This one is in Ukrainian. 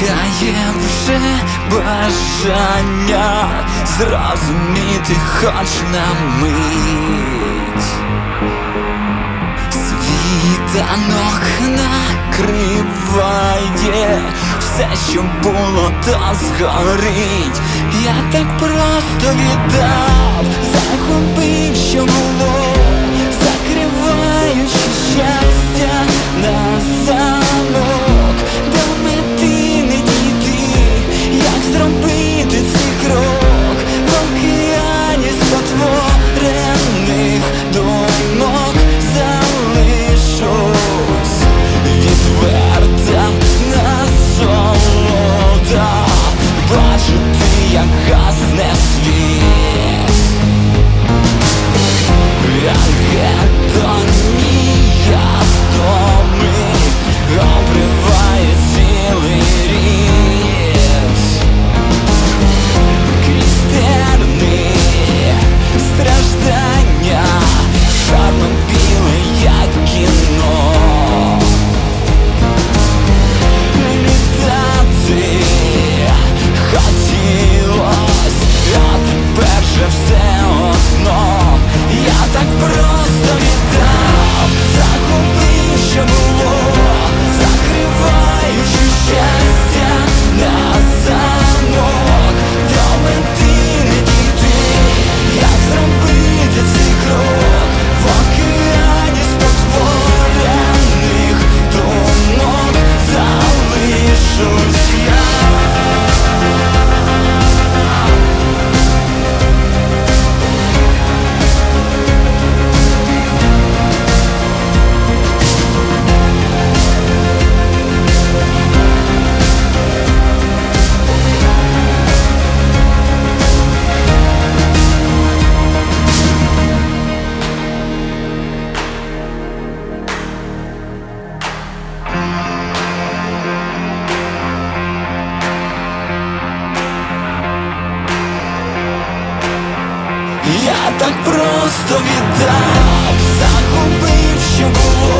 виникає вже бажання зрозуміти хоч на мить Світанок накриває все, що було, то згорить. Я так просто віддав, захопив, що було. просто віддав, загубив, що було.